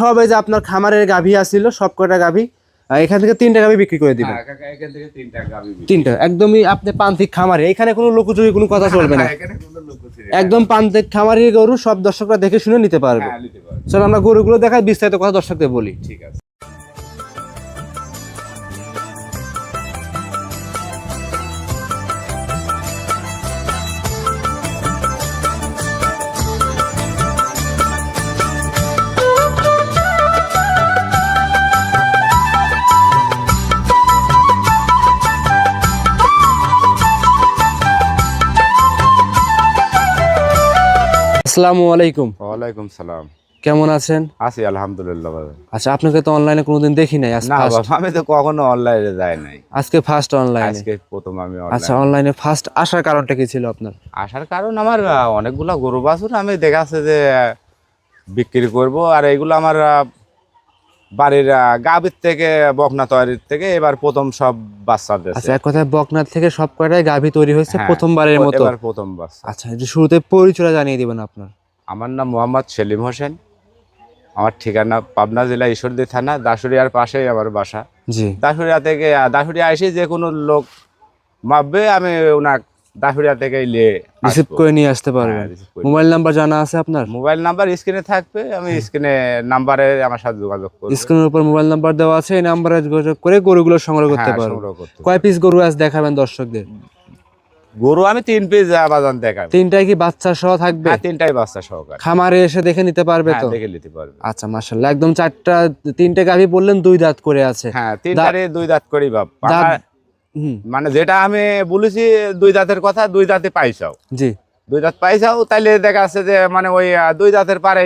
সব এই যে আপনার খামারের গাভী আসছিল সব কটা গাভী এখান থেকে তিনটা গাভী বিক্রি করে দিবেন। হ্যাঁ, তিনটা একদমই আপনি পান্তিক খামারে এখানে কোনো লোকচুরি কোনো কথা চলবে না। হ্যাঁ, নেই। একদম পান্তিক খামারের গরু সব দর্শকরা দেখে শুনে নিতে পারবে। স্যার চলো আমরা গরুগুলো দেখায় বিস্তারিত কথা দর্শকদের বলি। ঠিক আছে। আসসালামু আলাইকুম। ওয়ালাইকুম সালাম। কেমন আছেন? আছি আলহামদুলিল্লাহ আচ্ছা আপনাকে তো অনলাইনে কোনোদিন দেখি নাই না আমি তো কখনো অনলাইনে যাই নাই। আজকে ফার্স্ট অনলাইনে আজকে প্রথম আমি আচ্ছা অনলাইনে ফার্স্ট আসার কারণটা কি ছিল আপনার? আসার কারণ আমার অনেকগুলো গরু বাছুর আমি দেখাচ্ছে যে বিক্রি করব আর এগুলো আমার বাড়ির গাভীর থেকে বকনা তৈরির থেকে এবার প্রথম সব বাচ্চা আচ্ছা এক কথায় বকনার থেকে সব কয়টাই গাভী তৈরি হয়েছে হ্যাঁ, প্রথমবারের মতো? এবার প্রথম বাচ্চা। আচ্ছা যে শুরুতে পরিচয় জানিয়ে দিবেন আপনার। আমার নাম মোহাম্মদ সেলিম হোসেন। আমার ঠিকানা পাবনা জেলা ঈশ্বরদী থানা দাসুরিয়ার পাশেই আমার বাসা। জি। দাসুরিয়া থেকে দাসুরিয়া এসে যে কোনো লোক মাপবে আমি ওনার থেকে নিয়ে রিসিভ করে নিয়ে আসতে পারবেন হ্যাঁ। মোবাইল নাম্বার জানা আছে আপনার? মোবাইল নাম্বার স্ক্রিনে থাকবে আমি স্ক্রিনে নাম্বারে আমার সাথে যোগাযোগ করব। স্ক্রিনের উপর মোবাইল নাম্বার দেওয়া আছে এই নাম্বারে যোগাযোগ করে গরুগুলো সংগ্রহ করতে হ্যাঁ, পারবেন করতে পারব। কয় পিস গরু আজ দেখাবেন দর্শকদের? গরু আমি তিন পিস বাজান দেখাবো। তিনটাই কি বাচ্চা সহ থাকবে? হ্যাঁ তিনটাই বাচ্চা সহকারে। খামারে এসে দেখে নিতে পারবে হ্যাঁ তো? দেখে নিতে পারবে। আচ্ছা মাশাল্লাহ একদম চারটা তিনটে গাভী বললেন দুই দাঁত করে আছে। হ্যাঁ তিনটারে দুই দাঁত করি বাপ মানে যেটা আমি বলেছি দুই দাঁতের কথা দুই দাঁতে পাইছাও। জি। দুই দাঁত পাইছাও তাইলে দেখা যাচ্ছে যে মানে ওই দুই দাঁতের পারে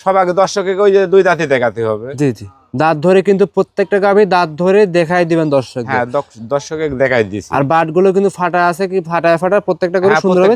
সবাইকে দর্শকে ওই যে দুই দাঁতে দেখাতে হবে। জি জি। দাঁত ধরে কিন্তু প্রত্যেকটা গাভী দাঁত ধরে দেখাই দিবেন দর্শক হ্যাঁ দক- দর্শকে দেখাই দিছি। আর বাটগুলো কিন্তু ফাটা আছে কি? ফাটায় ফাটা প্রত্যেকটা গরু হ্যাঁ, সুন্দরভাবে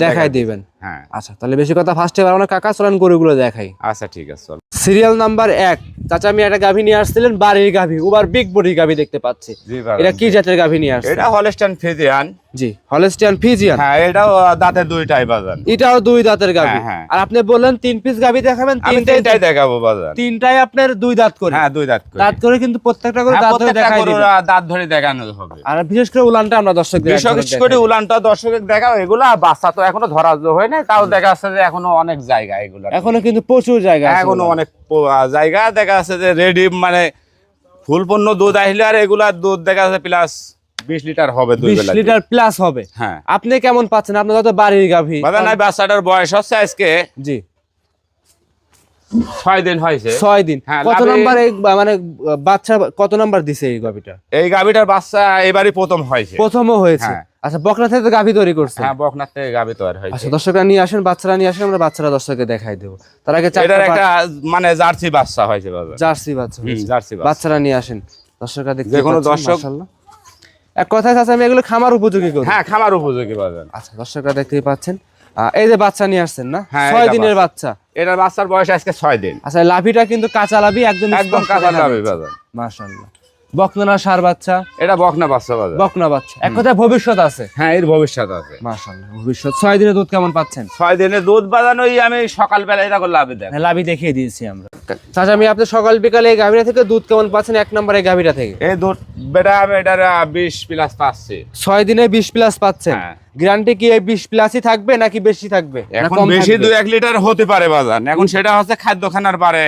দেখাই দিবেন। হ্যাঁ। আচ্ছা তাহলে বেশি কথা ফার্স্টে পারব কাকা চলেন গরুগুলো দেখাই। আচ্ছা ঠিক আছে চল। সিরিয়াল নাম্বার এক। চাচা আমি একটা গাভী নিয়ে আসছিলেন বাড়ির গাভী। ওবার বিগ বডির গাভী দেখতে পাচ্ছি। এটা কি জাতের গাভী নিয়ে আসছে এটা হলস্টাইন ফিজিয়ান জি হলস্টিয়ান ফিজিয়ান হ্যাঁ এটাও আহ, দাঁতে দুইটাই বাজান এটাও দুই দাঁতের গাভী। হ্যাঁ, হ্যাঁ। আর আপনি বললেন তিন পিস গাভী দেখাবেন তিনটাই দেখাবো বাজান তিনটাই আপনার দুই দাঁত করে। হ্যাঁ দুই দাঁত করে। দাঁত করে কিন্তু প্রত্যেকটা করে দাঁত ধরে দেখাই দিবেন। দাঁত ধরে দেখানো হবে। আর বিশেষ করে উলানটা আমরা দর্শকদের এক বিশেষ করে উলানটা দর্শকের দেখাও এগুলা বাচ্চা তো এখনও ধরা হয় না? তাও দেখা যাচ্ছে যে এখনও অনেক জায়গা এগুলো এখনও কিন্তু প্রচুর জায়গা এখনও অনেক জায়গা দেখা যাচ্ছে যে রেডি মানে ফুল পণ্য দুধ আসলে আর এগুলা দুধ দেখা যাচ্ছে প্লাস বিশ লিটার হবে বিশ লিটার প্লাস হবে। হ্যাঁ। আপনি কেমন পাচ্ছেন? আপনার তো বাড়ির গাভী। বাচ্চাটার বয়স হচ্ছে আজকে জি। ছয় দিন হয়েছে। ছয় দিন। হ্যাঁ, কত নাম্বার এই মানে বাচ্চা কত নাম্বার দিছে এই গাভীটা? এই গাভিটার বাচ্চা এবারই প্রথম হয়েছে। প্রথমও হয়েছে। হ্যাঁ। আচ্ছা বকনা থেকে গাভী তৈরি করছে? হ্যাঁ বকনার থেকে গাভি তৈরি হয়েছে। আচ্ছা দর্শকরা নিয়ে আসেন বাচ্চারা নিয়ে আসেন আমরা বাচ্চারা দর্শককে দেখাই দেবো। তার আগে এটার একটা মানে জার্সি বাচ্চা হয়েছে বাবা জার্সি বাচ্চা জার্সি বাচ্চারা নিয়ে আসেন। দর্শকরা দেখতে যে কোনো দর্শক- এক কথায় আমি এগুলো খামার উপযোগী করি হ্যাঁ খামার উপযোগী বাজার। আচ্ছা দর্শকরা দেখতেই পাচ্ছেন। এই যে বাচ্চা নিয়ে আসছেন না? হ্যাঁ, ছয় দিনের বাচ্চা। এটার বাচ্চার বয়স আজকে ছয় দিন। আচ্ছা লাভিটা কিন্তু কাঁচা লাভি একদম একদম কাঁচা লাভি বাজার। মাশাআল্লাহ। বকনা সার বাচ্চা। এটা বকনা বাচ্চা বাজার। বকনা বাচ্চা। এক কথায় ভবিষ্যৎ আছে। হ্যাঁ এর ভবিষ্যৎ আছে। মাশাআল্লাহ ভবিষ্যৎ। ছয় দিনের দুধ কেমন পাচ্ছেন? ছয় দিনে দুধ বাজানোই আমি সকালবেলা এটা করে লাভে দেখ হ্যাঁ, লাভি দেখিয়ে দিয়েছি আমরা। চাচা আমি আপনি সকাল বিকালে এই গাভীরা থেকে দুধ কেমন পাচ্ছেন? এক নম্বরে গাভীরা থেকে। এই দুধ বেটা আমি আহ, বিশ প্লাস পাচ্ছি। ছয় দিনে বিশ প্লাস পাচ্ছেন। হ্যাঁ। গ্যারান্টি কি এই বিশ প্লাসই থাকবে নাকি বেশি থাকবে? এখন বেশি? দু এক লিটার হতে পারে বাজার। এখন সেটা হচ্ছে খাদ্য খানার পারে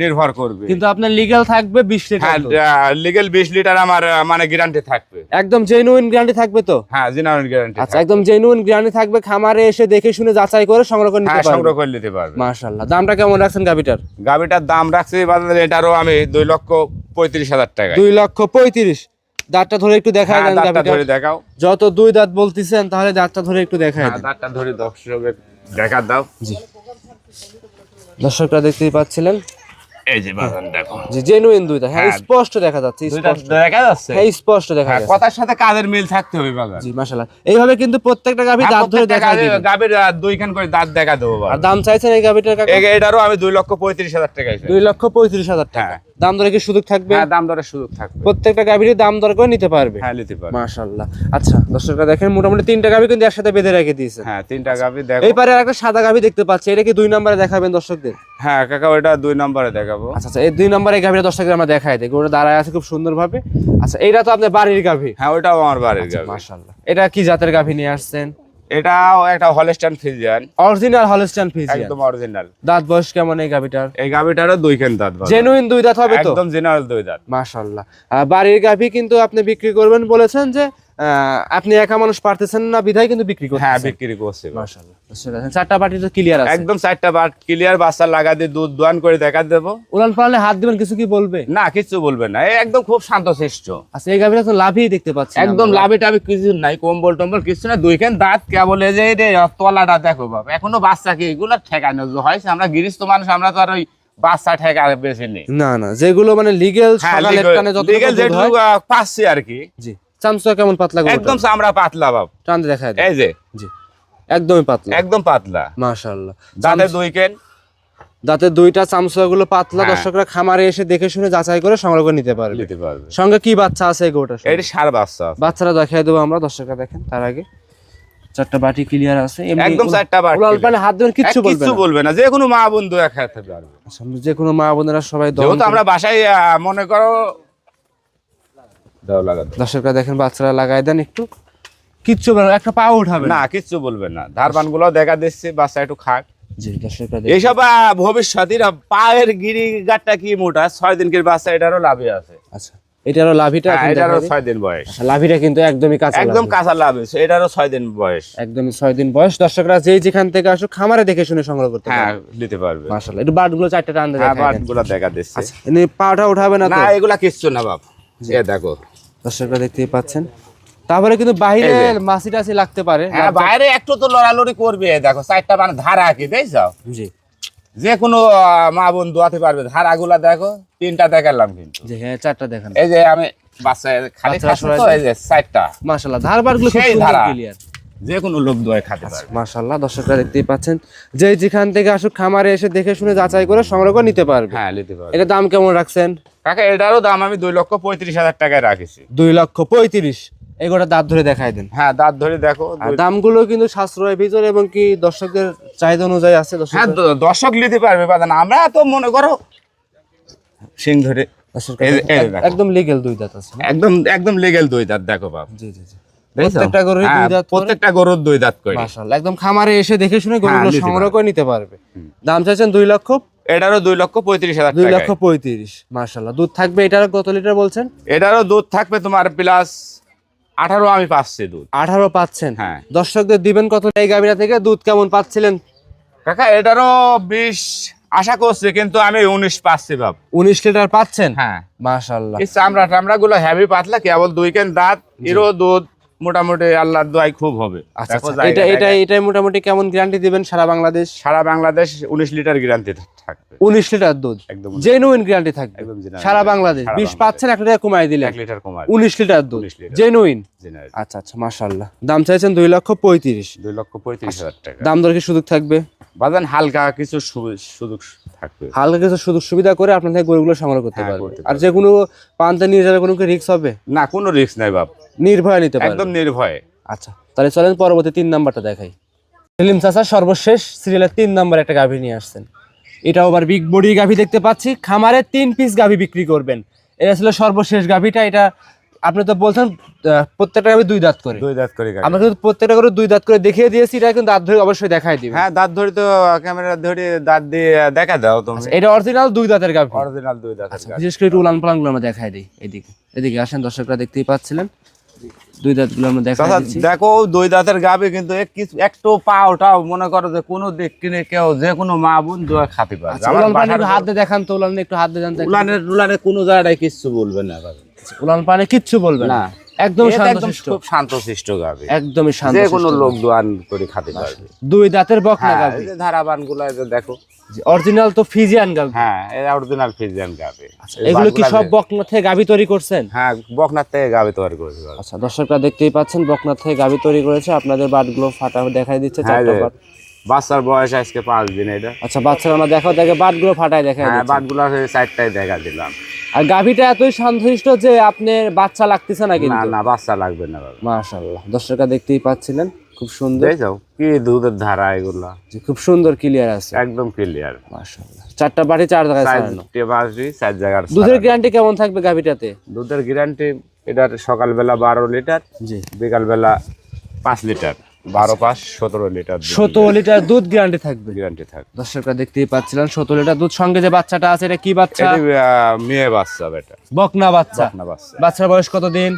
নির্ভর করবে। কিন্তু আপনার লিগ্যাল থাকবে বিশ হ্যাঁ লিটার। লিগেল বিশ লিটার আমার মানে গ্যারান্টি থাকবে। একদম জেনুইন গ্যারান্টি থাকবে তো? হ্যাঁ জিনারেল গ্যারান্টি আচ্ছা একদম জেনুইন গ্যারান্টি থাকবে খামারে এসে দেখে শুনে যাচাই করে সংগ্রহ করে হ্যাঁ নিতে সংগ্রহ পারবে করে নিতে পারবে। মাশাআল্লাহ। দামটা কেমন রাখছেন গাবিটার গাভীটার গাভিটার দাম রাখছি বাজারে এটারও আমি দুই লক্ষ পঁয়ত্রিশ হাজার টাকা দুই লক্ষ পঁয়ত্রিশ। দাঁতটা ধরে একটু দেখা হ্যাঁ, দাঁতটা ধরে দেখাও। যত দুই দাঁত বলতেছেন তাহলে দাঁতটা ধরে একটু দেখায় হ্যাঁ দাঁতটা ধরে দর্শকের দেখা দাও। জি। দর্শকরা দেখতেই পাচ্ছিলেন এই যে বাজান দেখো। জি জেনুইন দুই হ্যাঁ হ্যাঁ। স্পষ্ট দেখা যাচ্ছে দুইটা স্পষ্ট। দেখা যাচ্ছে? হ্যাঁ স্পষ্ট দেখা হ্যাঁ যাচ্ছে। কথার সাথে কাজের মিল থাকতে হবে জি মাশাআল্লাহ। এইভাবে কিন্তু প্রত্যেকটা হ্যাঁ, দাঁত ধরে দেখা গাভীর আহ, দুইখান করে দাঁত দেখা দেবো আর। দাম চাইছেন এই গাভীটার কাকা? এটারও আমি দুই লক্ষ পঁয়ত্রিশ হাজার টাকা হিসেবে। দুই লক্ষ পঁয়ত্রিশ হাজার টাকা। হ্যাঁ। দাম দরে কি সুযোগ থাকবে? হ্যাঁ দাম দরের সুযোগ থাকবে। প্রত্যেকটা গাভীরই দাম দর করে নিতে পারবে? হ্যাঁ নিতে পারবে। মাশাআল্লাহ। আচ্ছা দর্শকরা দেখেন মোটামুটি তিনটা গাভী কিন্তু একসাথে বেঁধে রেখে দিয়েছে। হ্যাঁ তিনটা গাভি দেখো। এই পারে একটা সাদা গাভী দেখতে পাচ্ছি এটা কি দুই নম্বরে দেখাবেন দর্শকদের? হ্যাঁ কাকা ওইটা দুই নম্বরে দেখাবো। আচ্ছা আচ্ছা এই দুই নম্বরে গাভীটা দর্শকদের আমরা দেখাই দিই ওটা দাঁড়ায় আছে খুব সুন্দর ভাবে আচ্ছা এইটা তো আপনার বাড়ির গাভী। হ্যাঁ ওইটাও আমার বাড়ির গাভি। মাশাআল্লাহ। এটা কি জাতের গাভী নিয়ে আসছেন? এটাও একটা Holstein Friesian original Holstein Friesian একদম অরিজিনাল দাঁত বয়স কেমন এই গাভীটার? এই গাভিটারও দুই কেন দাঁত। জেনুইন দুই দাঁত হবে তো? একদম জেনারেল দুই দাঁত। মাশাআল্লাহ। আর বাড়ির গাভী কিন্তু আপনি বিক্রি করবেন বলেছেন যে আপনি একা মানুষ পারতেছেন না বিধায় কিন্তু বিক্রি করতে হ্যাঁ বিক্রি করছে। মাশাআল্লাহ চারটা পার্টি তো ক্লিয়ার আছে। একদম চারটা বাট ক্লিয়ার বাচ্চা লাগা দিয়ে দুধ দোয়ান করে দেখা দেবো। উড়ান পারলে হাত দিবেন কিছু কি বলবে? না কিছু বলবে না। একদম খুব শান্ত শিষ্ট আচ্ছা এই গাভীটা তো লাভই দেখতে পাচ্ছি একদম আমরা। লাভে টাভে কিছু নাই কম্বল টম্বল কিছু না দুইখান দাঁত কেবল এই যে এই রে তলাটা দেখো বাবা এখনও বাচ্চা কি এগুলো ঠেকানো হয় আমরা গৃহস্থ মানুষ আমরা তো আর ওই বাচ্চা ঠেকা বেশি নেই। না না যেগুলো মানে লিগেল সকালের যত লিগেল আহ, পাচ্ছি আর কি। জি। চামচা কেমন পাতলা একদম চামড়া পাতলা বাপ। টান দেন। এই যে। জি। একদমই পাতলা। একদম পাতলা। মাশাআল্লাহ। দাঁতে দুই কেন? দাঁতে দুইটা চামচা গুলো পাতলা হ্যাঁ। দর্শকরা খামারে এসে দেখে শুনে যাচাই করে সংগ্রহ করে নিতে পারবে। নিতে পারবে। সঙ্গে কি বাচ্চা আছে সঙ্গে? এটি সার বাচ্চা বাচ্চারা দেখাই দেবো আমরা দর্শকরা দেখেন তার আগে চারটা বাটি ক্লিয়ার আছে একদম চারটা বাট হাত দেবেন কিচ্ছু এক বলবে কিচ্ছু না। বলবে না যে কোনো মা বন্ধু এক খেতে পারবে। আচ্ছা, যে কোনো মা বোনেরা সবাই যেহেতু আমরা বাসায় মনে করো। দর্শকরা দেখেন বাচ্চারা লাগাই দেন একটু। কিচ্ছু একটা পা উঠাবে না। কিচ্ছু বলবে না। ধারবানগুলো দেখা দিচ্ছে বাচ্চা একটু খাক। এইসব পায়ের গিরি গাটটা কি মোটা? ছয় দিনকের বাচ্চা এটারও লাভে আছে। আচ্ছা এটারও লাভিটা হ্যাঁ, এটারও ছয় দিন বয়স। আচ্ছা, লাভিটা কিন্তু একদমই কাঁচা একদম কাঁচা লাভ এটারও ছয় দিন বয়স। একদমই ছয় দিন বয়স। দর্শকরা যেই যেখান থেকে আসুক খামারে দেখে শুনে সংগ্রহ করতে হ্যাঁ পারবে। নিতে পারবে। মাশাআল্লাহ একটু বাটগুলো চারটে টান দিয়ে হ্যাঁ দেখা দিচ্ছে। আচ্ছা এমনি পাটা উঠাবে না না এগুলা কিচ্ছু না বাপ। এ দেখো দর্শকরা দেখতেই পাচ্ছেন। তারপরে কিন্তু বাইরে মাছি টাছি লাগতে পারে। হ্যাঁ বাইরে একটু তো লড়ালড়ি করবে দেখো চারটা মানে ধারা কি দেখছ? জি। যে কোনো মা বোন দোয়াতে পারবে ধারাগুলা দেখো তিনটা দেখালাম কিন্তু। জি হ্যাঁ চারটা দেখান এই যে আমি বাচ্চা খালি তো সরাই এই যে চারটা। মাশাআল্লাহ ধারবারগুলো খুব সুন্দর ক্লিয়ার যে কোনো লোক দোয়ায় খাতে পারবে। মাশাআল্লাহ দর্শকরা দেখতেই পাচ্ছেন যে যেখান থেকে আসুক খামারে এসে দেখে শুনে যাচাই করে সংগ্রহ করে নিতে পারবে। হ্যাঁ নিতে পারবে। এটা দাম কেমন রাখছেন? কাকা এটারও দাম আমি দুই লক্ষ পঁয়ত্রিশ হাজার টাকায় রাখেছি। দুই লক্ষ পঁয়ত্রিশ। এগুলো দাঁত ধরে দেখাই দেন। হ্যাঁ দাঁত ধরে দেখো দামগুলো কিন্তু সাশ্রয় ভিতরে এবং কি দর্শকদের চাহিদা অনুযায়ী আছে দর্শক হ্যাঁ দর্শক নিতে পারবে বাদান আমরা তো মনে করো সিং ধরে। একদম লিগেল দুই দাঁত আছে একদম একদম লিগেল দুই দাঁত দেখো বাপ। জি জি জি? প্রত্যেকটা গরুরই দুই হ্যাঁ, দাঁত প্রত্যেকটা গরুর দুই দাঁত করে। মাশাআল্লাহ একদম খামারে এসে দেখে শুনে গরুগুলো হ্যাঁ, সংগ্রহ করে নিতে পারবে। দাম চাইছেন দুই লক্ষ? এটারও দুই লক্ষ পঁয়ত্রিশ হাজার দুই লক্ষ পঁয়ত্রিশ মাশাআল্লাহ। দুধ থাকবে এটার কত লিটার বলছেন? এটারও দুধ থাকবে তোমার প্লাস আঠারো আমি পাচ্ছি দুধ। আঠারো পাচ্ছেন। হ্যাঁ। দর্শকদের দিবেন কত এই গাবিনা থেকে দুধ কেমন পাচ্ছিলেন? কাকা এটারও বিশ আশা করছি কিন্তু আমি উনিশ পাচ্ছি বাপ উনিশ লিটার পাচ্ছেন? হ্যাঁ। মাশাআল্লাহ। এই চামড়া টামড়া গুলো হেভি পাতলা কেবল দুই কেন দাঁত এরও দুধ। মোটামুটি আল্লাহর দোয়াই খুব হবে। আচ্ছা আচ্ছা। এটা এটা জায়গা। এটা মোটামুটি কেমন গ্যারান্টি দিবেন সারা বাংলাদেশ? সারা বাংলাদেশ উনিশ লিটার গ্যারান্টি থাকবে। উনিশ লিটার দুধ? একদম জেনুইন গ্যারান্টি থাকবে? সারা বাংলাদেশ। বিশ। পাচ্ছেন এক লিটার কমাই দিলে এক লিটার কমার উনিশ লিটার দুধ? জেনুইন আচ্ছা আচ্ছা মাশাআল্লাহ। দাম চাইছেন দুই লক্ষ পঁয়ত্রিশ। দুই লক্ষ পঁয়ত্রিশ হাজার টাকা। দাম দর কি সুযোগ থাকবে? বাজান হালকা কিছু সুযোগ থাকবে। হালকা কিছু সুযোগ সুবিধা করে আপনার থেকে গরুগুলো সংগ্রহ করতে হ্যাঁ, পারবে। আর যে কোনো পান্তে নিয়ে যাবে কোনো রিক্স হবে? না কোনো রিস্ক নাই বাপ। নির্ভয় নিতে পারবে। একদম নির্ভয়ে। আচ্ছা তাহলে চলেন পরবর্তী তিন নাম্বারটা দেখাই। সেলিম চাচা সর্বশেষ সিরিয়ালের তিন নাম্বার একটা গাভী নিয়ে আসছেন। এটাও আবার বিগ বডি গাভী দেখতে পাচ্ছি। খামারে তিন পিস গাভী বিক্রি করবেন। এটা ছিল সর্বশেষ গাভীটা। এটা আপনি তো বলছেন প্রত্যেকটা গাভী দুই দাঁত করে। দুই দাঁত করে। আমরা কিন্তু প্রত্যেকটা করে দুই দাঁত করে দেখিয়ে দিয়েছি। এটা কিন্তু দাঁত ধরে অবশ্যই দেখাই দিবে হ্যাঁ দাঁত ধরে তো ক্যামেরা ধরে দাঁত দিয়ে দেখা দাও তুমি। এটা অরিজিনাল দুই দাঁতের গাভী। অরিজিনাল দুই দাঁত বিশেষ করে উলান পালানগুলো আমরা দেখাই দিই। এদিকে এদিকে আসেন দর্শকরা দেখতেই পাচ্ছিলেন। দুই দাঁতগুলো আমরা দিচ্ছি। দেখো দুই দাঁতের গাবে কিন্তু একটু মনে করো যে কোনো দিক কিনে কেউ যে কোনো মা বোন দোয়া খাতে পারে আচ্ছা, উলান পানি হাত দেখান তো উলান একটু হাত দিয়ে দেন তো উলানের উলানের কোনো জায়গায় কিচ্ছু বলবে না উলান পানি কিচ্ছু বলবে না। একদম শান্তশিষ্ট। খুব শান্তশিষ্ট গাবে একদমই শান্ত যে কোনো লোক দোয়ান করে খাতে পারবে। দুই দাঁতের বকনা হ্যাঁ যে ধারাবানগুলো দেখো। অরিজিনাল তো ফিজিয়ান গাভী হ্যাঁ এটা অরিজিনাল ফিজিয়ান গাবে। এগুলো কি সব বকনা থেকে গাভী তৈরি করছেন? হ্যাঁ বকনার থেকে গাবে তৈরি করে দিবে আচ্ছা দর্শকরা দেখতেই পাচ্ছেন বকনা থেকে গাভী তৈরি করেছে। আপনাদের বাটগুলো ফাটা দেখাই দিচ্ছে হ্যাঁ চারটা বাট বাচ্চার বয়স আজকে পাঁচ দিন এটা। আচ্ছা বাচ্চারা আমরা দেখাও দেখে বাটগুলো ফাটায় দেখায় হ্যাঁ। বাটগুলা চারটায় দেখা দিলাম। আর গাভিটা এতই শান্তশিষ্ট যে আপনার বাচ্চা লাগতেছে না না কিন্তু? না বাচ্চা লাগবে না মাশাআল্লাহ দর্শকরা দেখতেই পাচ্ছিলেন। খুব সুন্দর। যাও। কি দুধের ধারা এগুলা? যে খুব সুন্দর ক্লিয়ার আছে। একদম ক্লিয়ার মাশাআল্লাহ। চারটা বাটি চার জায়গায় ছাড়ানো। বাসি চার জায়গার দুধের গ্যারান্টি কেমন থাকবে গাভিটাতে? দুধের গ্যারান্টি এটার সকালবেলা বারো লিটার জি। বিকালবেলা পাঁচ লিটার বারো পাঁচ সতেরো লিটার সতেরো লিটার দুধ গ্যারান্টি থাকবে। গ্যারান্টি থাকে দর্শকরা দেখতেই পাচ্ছিলেন সতেরো লিটার দুধ। সঙ্গে যে বাচ্চাটা আছে এটা কি বাচ্চা? মেয়ে বাচ্চা বেটা। বকনা বাচ্চা। না বাচ্চা। বাচ্চার বয়স কত দিন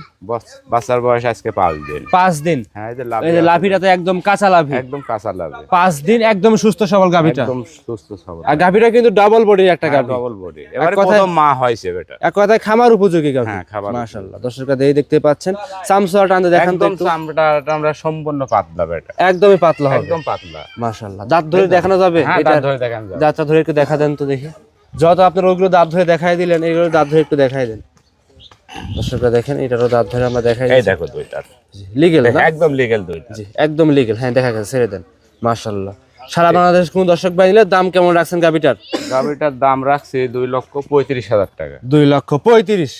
বাচ্চার বয়স আজকে পাঁচ দিন। পাঁচ দিন। হ্যাঁ এই যে লাভ এই একদম কাঁচা লাভি। একদম কাঁচা লাভে। পাঁচ দিন একদম সুস্থ সবল গাভিটা। একদম সুস্থ সবল। আর গাভিটা কিন্তু ডাবল বডির একটা গাভি। ডবল বডি এবারে মা হয়েছে বেটা। এক কথায় খামার উপযোগী গাভি। হ্যাঁ, খাবার মাশাআল্লাহ দর্শকরা দেখতে পাচ্ছেন। টানতে দেখান তো একদম আমরা সম্পূর্ণ পাতলা বেটা একদমই পাতলা হবে। একদম পাতলা। মাশাআল্লাহ। দাঁত ধরে দেখানো যাবে? হ্যাঁ এটা ধরে দেখান যাবে। দাঁতটা ধরে একটু দেখা দেন তো দেখি। যত আপনার ওইগুলো দাঁত ধরে দেখাই দিলেন এইগুলো দাঁত ধরে একটু দেখাই দেন। দর্শকরা দেখেন এটারও দাঁত ধরে আমরা দেখাই এই দেখো দুইটার। লিগেল না? একদম লিগেল দুইটা জি একদম লিগেল হ্যাঁ দেখা গেছে ছেড়ে দেন। মাশাআল্লাহ। সারা বাংলাদেশ কোন দর্শক ভাই নিলে দাম কেমন রাখছেন গাভিটার? গাভিটার দাম রাখছি দুই লক্ষ পঁয়ত্রিশ হাজার টাকা। দুই লক্ষ পঁয়ত্রিশ।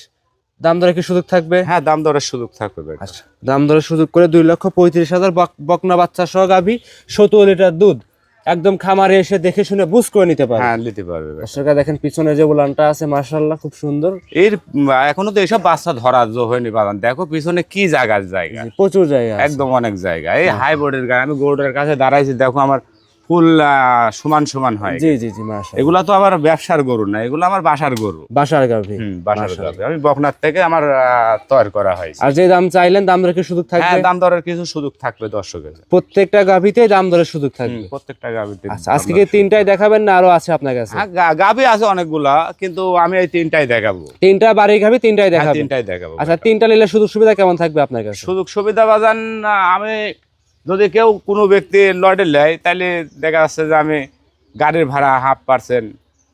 দাম দরে কি সুযোগ থাকবে? হ্যাঁ দাম দরের সুযোগ থাকবে আচ্ছা দাম দরে সুযোগ করে দুই লক্ষ পঁয়ত্রিশ হাজার বকনা বাচ্চা সহ গাভি সত্তর লিটার দুধ একদম খামারে এসে দেখে শুনে বুঝ করে নিতে পারে হ্যাঁ নিতে পারবে। দর্শকরা দেখেন পিছনে যে উলানটা আছে মার্শাল্লাহ খুব সুন্দর। এর এখনও তো এইসব বাচ্চা ধরা হয়নি বাগান দেখো পিছনে কি জায়গার জায়গা। প্রচুর জায়গা একদম অনেক জায়গা। এই হাই বোর্ডের গায়ে আমি গরুটার কাছে দাঁড়াইছি দেখো আমার ফুল সমান সমান হয় জি জি জি এগুলা তো আমার ব্যবসার গরু না এগুলো আমার বাসার গরু। বাসার গাভি। বাসার আমি বকনার থেকে আমার তৈরি করা হয়। আর যে দাম চাইলেন দাম দরে কি সুযোগ হ্যাঁ থাকবে দাম দরের কিছু সুযোগ থাকবে দর্শকের। প্রত্যেকটা গাভিতে দাম দরের সুযোগ থাকবে। প্রত্যেকটা গাভিতে আচ্ছা আজকে কি তিনটাই দেখাবেন না আরও আছে আপনার কাছে? হ্যাঁ গা- আছে অনেকগুলা কিন্তু আমি এই তিনটাই দেখাবো। তিনটা বাড়ির গাভি তিনটাই হ্যাঁ, দেখাবেন। তিনটাই দেখাবো। আচ্ছা তিনটা নিলে সুযোগ সুবিধা কেমন থাকবে আপনার কাছে? সুযোগ সুবিধা বাজান আমি যদি কেউ কোনো ব্যক্তি লডে নেয় তাহলে দেখা যাচ্ছে যে আমি গাড়ির ভাড়া হাফ পার্সেন্ট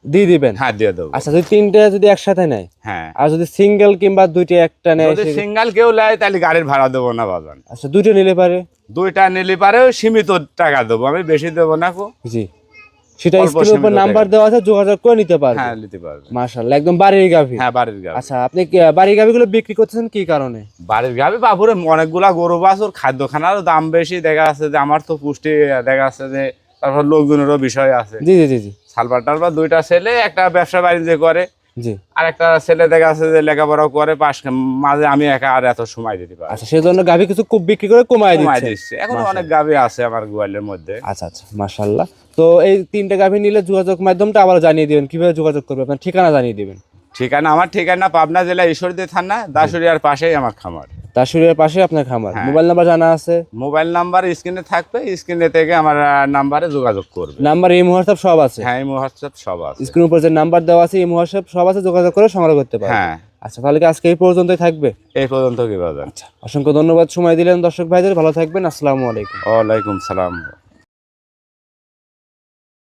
দিয়ে দিবেন? হ্যাঁ দিয়ে দেবো। আচ্ছা যদি তিনটা যদি একসাথে নেয়? হ্যাঁ। আর যদি সিঙ্গেল কিংবা দুইটা একটা নেয় যদি সিঙ্গেল কেউ নেয় তাহলে গাড়ির ভাড়া দেবো না বাজান। আচ্ছা দুইটা নিলে পারে? দুইটা নিলে পারে সীমিত টাকা দেবো আমি বেশি দেবো না কো জি। সেটা স্ক্রিনের উপর নাম্বার দেওয়া আছে যোগাযোগ করে নিতে পারবে। হ্যাঁ নিতে পারবে। মাশাআল্লাহ একদম বাড়ির গাভি। হ্যাঁ বাড়ির গাভি। আচ্ছা আপনি বাড়ির গাভিগুলো বিক্রি করতেছেন কি কারণে? বাড়ির গাভি বাপুরে অনেকগুলা গরু বাছুর খাদ্য খানারও দাম বেশি দেখা যাচ্ছে যে আমার তো পুষ্টি দেখা যাচ্ছে যে তারপর লোকজনেরও বিষয় আছে। জি জি জি জি। সালবার টালবার দুইটা ছেলে একটা ব্যবসা বাণিজ্য করে আর একটা ছেলে দেখা যাচ্ছে যে লেখাপড়াও করে পাশ মাঝে আমি একা আর এত সময় দিতে পারি। আচ্ছা সেজন্য গাভী কিছু খুব বিক্রি করে কমায় দিচ্ছে। এখন অনেক গাভী আছে আমার গোয়ালের মধ্যে। আচ্ছা আচ্ছা মাশাআল্লাহ। তো এই তিনটা গাভী নিলে যোগাযোগ মাধ্যমটা আবার জানিয়ে দিবেন। কীভাবে যোগাযোগ করবে? আপনার ঠিকানা জানিয়ে দিবেন। ঠিকানা আমার ঠিকানা পাবনা জেলা ঈশ্বরদী থানা দাসুরিয়ার পাশেই আমার খামার। দাসুরিয়ার পাশে আপনার খামার। হ্যাঁ। মোবাইল নাম্বার জানা আছে? মোবাইল নাম্বার স্ক্রিনে থাকবে স্ক্রিনে থেকে আমার নাম্বারে যোগাযোগ করবে। নাম্বার এই হোয়াটসঅ্যাপ সব আছে? হ্যাঁ এই হোয়াটসঅ্যাপ সব আছে। স্ক্রিন উপর যে নাম্বার দেওয়া আছে এই হোয়াটসঅ্যাপ সব আছে যোগাযোগ করে সংগ্রহ করতে পারবে হ্যাঁ। আচ্ছা তাহলে কি আজকে এই পর্যন্তই থাকবে? এই পর্যন্ত কি বাজার। অসংখ্য ধন্যবাদ। সময় দিলেন দর্শক ভাইদের। ভালো থাকবেন। আসসালামু আলাইকুম। ওয়ালাইকুম সালাম।